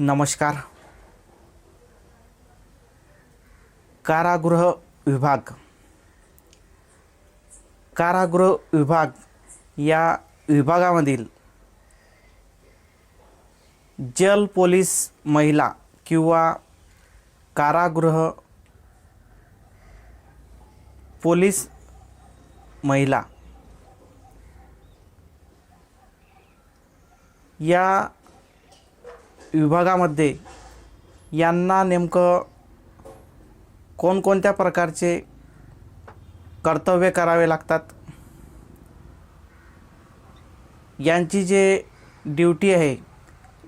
नमस्कार. कारागृह विभाग. कारागृह विभाग या विभागामधील जल पोलीस महिला किंवा कारागृह पोलीस महिला या विभागामध्ये यांना नेमकं कोणकोणत्या प्रकारचे कर्तव्य करावे लागतात? यांची जे ड्युटी आहे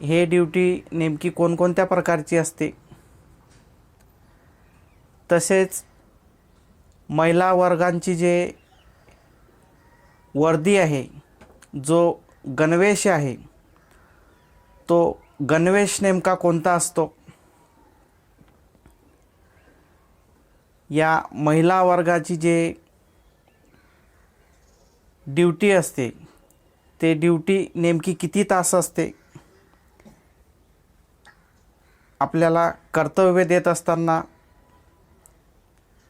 हे ड्युटी नेमकी कोणकोणत्या प्रकारची असते? तसेच महिला वर्गांची जे वर्दी आहे जो गणवेश आहे तो गणवेश नेमका कोणता असतो? या महिला वर्गाची जे ड्युटी असते ते ड्युटी नेमकी किती तास असते? आपल्याला कर्तव्य देत असताना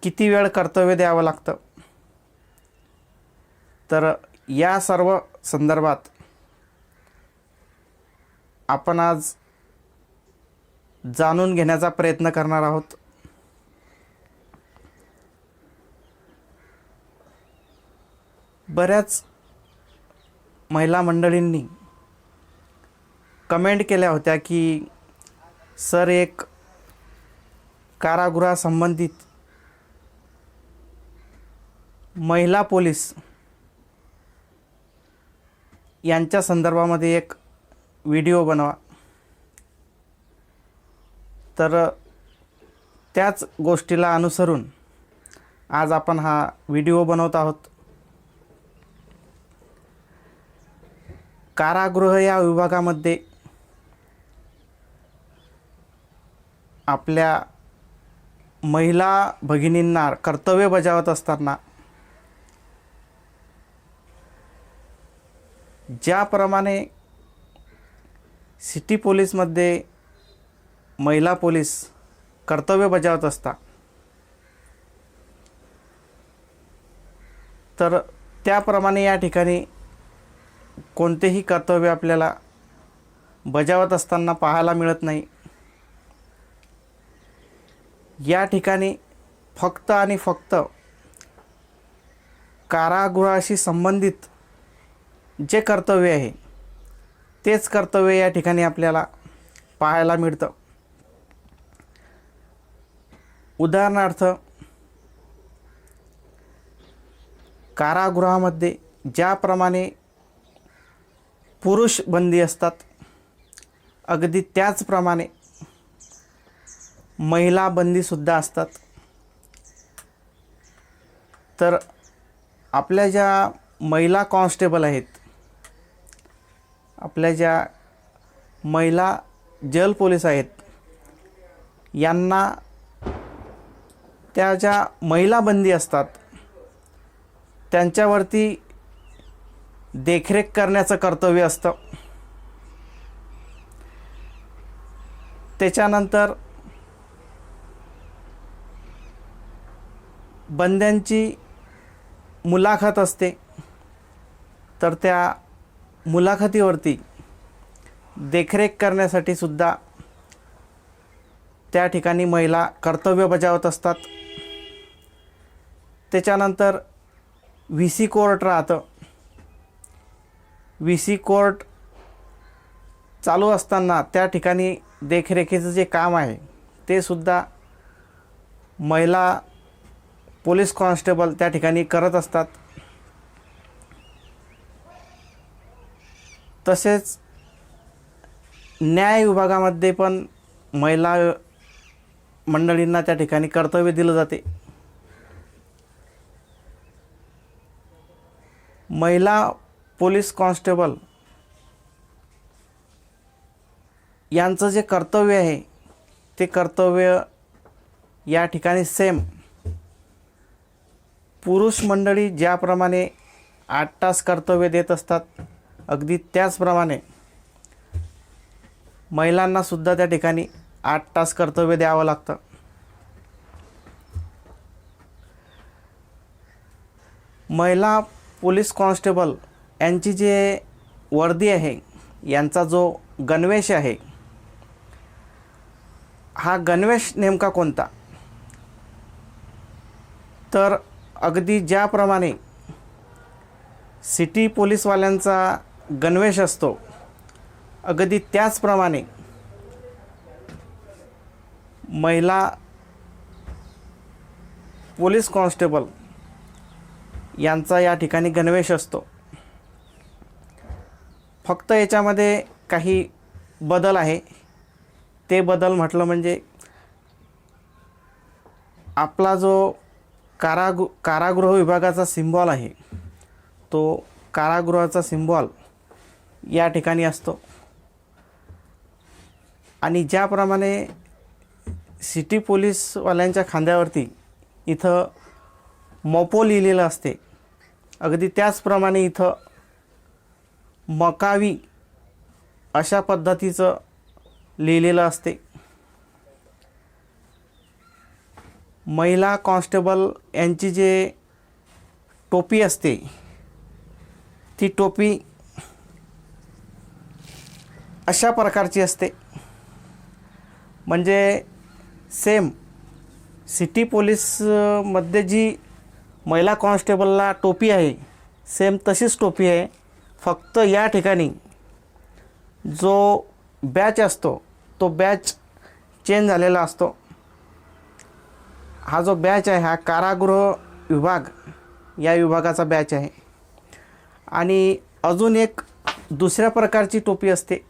किती वेळ कर्तव्य द्यावं लागतं? तर या सर्व संदर्भात आपण आज जाणून घेण्याचा प्रयत्न करणार आहोत. बऱ्याच महिला मंडळींनी कमेंट केल्या होत्या की सर एक कारागृहासंबंधित महिला पोलीस यांच्या संदर्भामध्ये एक व्हिडिओ बनवा. तर त्याच गोष्टीला अनुसरून आज आपण हा व्हिडिओ बनवत आहोत. कारागृह या विभागामध्ये आपल्या महिला भगिनींना कर्तव्य बजावत असताना ज्याप्रमाणे सिटी पोलीसमध्ये महिला पोलीस कर्तव्य बजावत असतात तर त्याप्रमाणे या ठिकाणी कोणतेही कर्तव्य आपल्याला बजावत असताना पाहायला मिळत नाही. या ठिकाणी फक्त आणि फक्त कारागृहाशी संबंधित जे कर्तव्य आहे तेच कर्तव्य या ठिकाणी आपल्याला पाहायला मिळतं. उदाहरणार्थ कारागृहामध्ये ज्याप्रमाणे पुरुष बंदी असतात अगदी त्याचप्रमाणे महिला बंदीसुद्धा असतात. तर आपल्या ज्या महिला कॉन्स्टेबल आहेत आपल्या ज्या महिला जल पोलीस आहेत यांना त्या ज्या महिला बंदी असतात त्यांच्यावरती देखरेख करण्याचं कर्तव्य असतं. त्याच्यानंतर बंद्यांची मुलाखत असते तर त्या मुलाखतीवरती देखरेख करण्यासाठी सुद्धा त्या ठिकाणी महिला कर्तव्य बजावत असतात. त्याच्यानंतर व्ही सी कोर्ट राहतं. व्ही सी कोर्ट चालू असताना त्या ठिकाणी देखरेखीचं जे काम आहे ते सुद्धा महिला पोलीस कॉन्स्टेबल त्या ठिकाणी करत असतात. तसेच न्याय विभागामध्ये पण महिला मंडळींना त्या ठिकाणी कर्तव्य दिलं जाते. महिला पोलीस कॉन्स्टेबल यांचं जे कर्तव्य आहे ते कर्तव्य या ठिकाणी सेम पुरुष मंडळी ज्याप्रमाणे आठ तास कर्तव्य देत असतात अगदी त्याचप्रमाणे महिलांनासुद्धा त्या ठिकाणी आठ तास कर्तव्य द्यावं लागतं. महिला पोलीस कॉन्स्टेबल यांची जे वर्दी आहे यांचा जो गणवेश आहे हा गणवेश नेमका कोणता? तर अगदी ज्याप्रमाणे सिटी पोलीसवाल्यांचा गणवेश असतो. अगदी त्याचप्रमाणे महिला पोलीस कॉन्स्टेबल यांचा या ठिकाणी गणवेश असतो. फक्त याच्यामध्ये काही बदल आहे. ते बदल म्हटलं म्हणजे आपला जो कारागृ कारागृह विभागाचा सिम्बॉल आहे तो कारागृहाचा सिम्बॉल या ठिकाणी असतो. आणि ज्याप्रमाणे सिटी पोलीसवाल्यांच्या खांद्यावरती इथं मोपो लिहिलेलं असते अगदी त्याचप्रमाणे इथं मकावी अशा पद्धतीचं लिहिलेलं असते. महिला कॉन्स्टेबल यांची जे टोपी असते ती टोपी अशा प्रकारची असते. म्हणजे सेम सिटी पोलीसमध्ये जी महिला कॉन्स्टेबलला टोपी आहे सेम तशीच टोपी आहे. फक्त या ठिकाणी जो बॅच असतो तो बॅच चेंज झालेला असतो. हा जो बॅच आहे हा कारागृह विभाग या विभागाचा बॅच आहे. आणि अजून एक दुसऱ्या प्रकारची टोपी असते.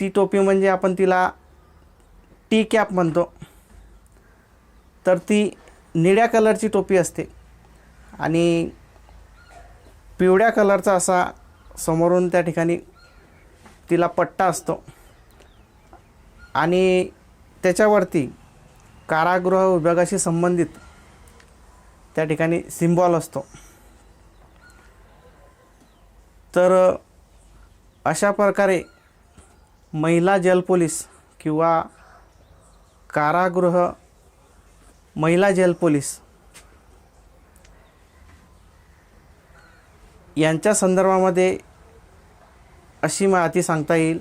ती टोपी म्हणजे आपण तिला टी कॅप म्हणतो. तर ती निळ्या कलरची टोपी असते. आणि पिवळ्या कलरचा असा समोरून त्या ठिकाणी तिला पट्टा असतो. आणि त्याच्यावरती कारागृह विभागाशी संबंधित त्या ठिकाणी सिम्बॉल असतो. तर अशा प्रकारे महिला जलपोलीस किंवा कारागृह महिला जलपोलीस यांच्या संदर्भामध्ये अशी माहिती सांगता येईल.